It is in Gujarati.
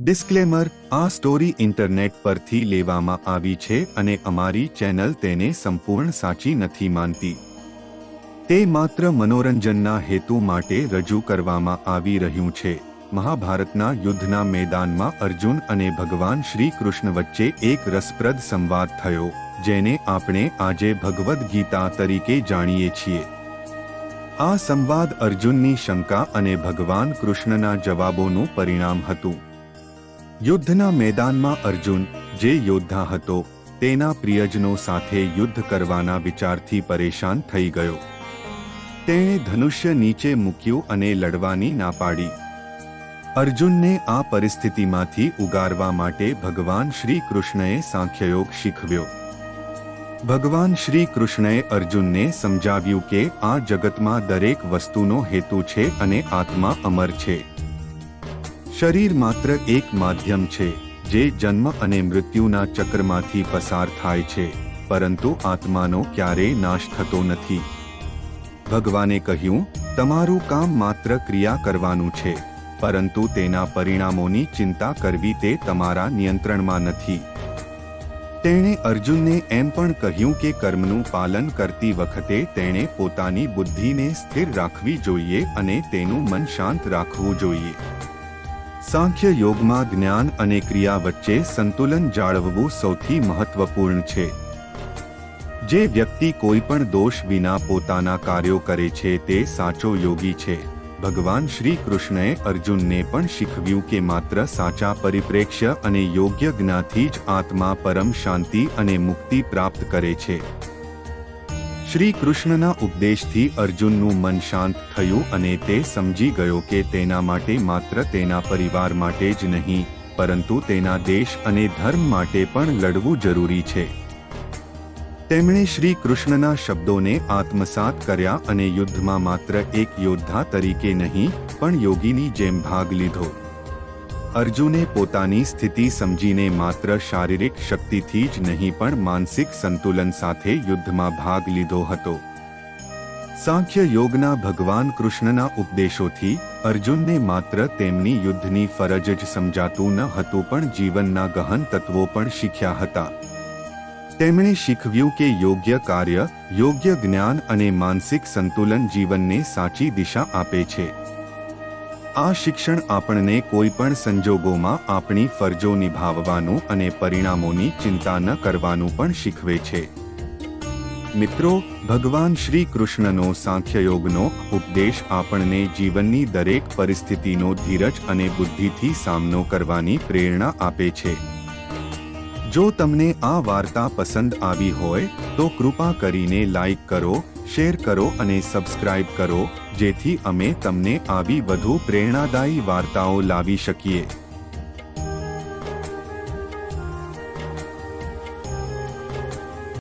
ડિસ્ક્લેમર, આ સ્ટોરી ઇન્ટરનેટ પરથી લેવામાં આવી છે અને અમારી ચેનલ તેને સંપૂર્ણ સાચી નથી માનતી. તે માત્ર મનોરંજનના હેતુ માટે રજૂ કરવામાં આવી રહ્યું છે. મહાભારતના યુદ્ધના મેદાનમાં અર્જુન અને ભગવાન શ્રી કૃષ્ણ વચ્ચે એક રસપ્રદ સંવાદ થયો, જેને આપણે આજે ભગવદ્ ગીતા તરીકે જાણીએ છીએ. આ સંવાદ અર્જુનની શંકા અને ભગવાન કૃષ્ણના જવાબોનું પરિણામ હતું. યુદ્ધના મેદાનમાં અર્જુન જે યોદ્ધા હતો, તેના પ્રિયજનો સાથે યુદ્ધ કરવાના વિચારથી પરેશાન થઈ ગયો. તેણે ધનુષ્ય નીચે મૂક્યું અને લડવાની ના પાડી. અર્જુનને આ પરિસ્થિતિમાંથી ઉગારવા માટે ભગવાન શ્રી કૃષ્ણએ સાંખ્યયોગ શીખવ્યો. ભગવાન શ્રી કૃષ્ણએ અર્જુનને સમજાવ્યું કે આ જગતમાં દરેક વસ્તુનો હેતુ છે અને આત્મા અમર છે. શરીર માત્ર એક માધ્યમ છે, જે જન્મ અને મૃત્યુના ચક્રમાંથી પસાર થાય છે, પરંતુ આત્માનો ક્યારેય નાશ થતો નથી. ભગવાને કહ્યું, તમારું કામ માત્ર ક્રિયા કરવાનું છે, પરંતુ તેના પરિણામોની ચિંતા કરવી તે તમારા નિયંત્રણમાં નથી. તેણે અર્જુનને એમ પણ કહ્યું કે કર્મનું પાલન કરતી વખતે તેણે પોતાની બુદ્ધિને સ્થિર રાખવી જોઈએ અને તેનું મન શાંત રાખવું જોઈએ. સાંખ્ય યોગમાં જ્ઞાન અને ક્રિયા વચ્ચે સંતુલન જાળવવું સૌથી મહત્વપૂર્ણ છે. જે વ્યક્તિ કોઈ પણ દોષ વિના પોતાના કાર્યો કરે છે તે સાચો યોગી છે. ભગવાન શ્રી કૃષ્ણએ અર્જુનને પણ શીખવ્યું કે માત્ર સાચા પરિપ્રેક્ષ્ય અને યોગ્ય જ્ઞાથી જ આત્મા પરમ શાંતિ અને મુક્તિ પ્રાપ્ત કરે છે. શ્રી કૃષ્ણના ઉપદેશથી અર્જુનનું મન શાંત થયું અને તે સમજી ગયો કે તેના માટે માત્ર તેના પરિવાર માટે જ નહીં, પરંતુ તેના દેશ અને ધર્મ માટે પણ લડવું જરૂરી છે. તેમણે શ્રી કૃષ્ણના શબ્દોને આત્મસાત કર્યા અને યુદ્ધમાં માત્ર એક યોદ્ધા તરીકે નહીં, પણ યોગીની જેમ ભાગ લીધો. અર્જુને પોતાની સ્થિતિ સમજીને માત્ર શારીરિક શક્તિથી જ નહીં, પણ માનસિક સંતુલન સાથે યુદ્ધમાં ભાગ લીધો હતો. સાંખ્ય યોગના ભગવાન કૃષ્ણના ઉપદેશોથી અર્જુનને માત્ર તેમની યુદ્ધની ફરજ જ સમજાતું ન હતું, પણ જીવનના ગહન તત્વો પણ શીખ્યા હતા. તેમણે શીખવ્યું કે યોગ્ય કાર્ય, યોગ્ય જ્ઞાન અને માનસિક સંતુલન જીવનને સાચી દિશા આપે છે. આ શિક્ષણ આપણને કોઈ પણ સંજોગોમાં આપણી ફરજો નિભાવવાનું અને પરિણામોની ચિંતા ન કરવાનું પણ શીખવે છે. મિત્રો, ભગવાન શ્રી કૃષ્ણનો સાંખ્યયોગનો ઉપદેશ આપણને જીવનની દરેક પરિસ્થિતિનો ધીરજ અને બુદ્ધિથી સામનો કરવાની પ્રેરણા આપે છે. જો તમને આ વાર્તા પસંદ આવી હોય, તો કૃપા કરીને લાઈક કરો, શેર કરો અને સબસ્ક્રાઇબ કરો. જેથી અમે તમને આવી વધુ પ્રેરણાદાયી વાર્તાઓ લાવી શકીએ.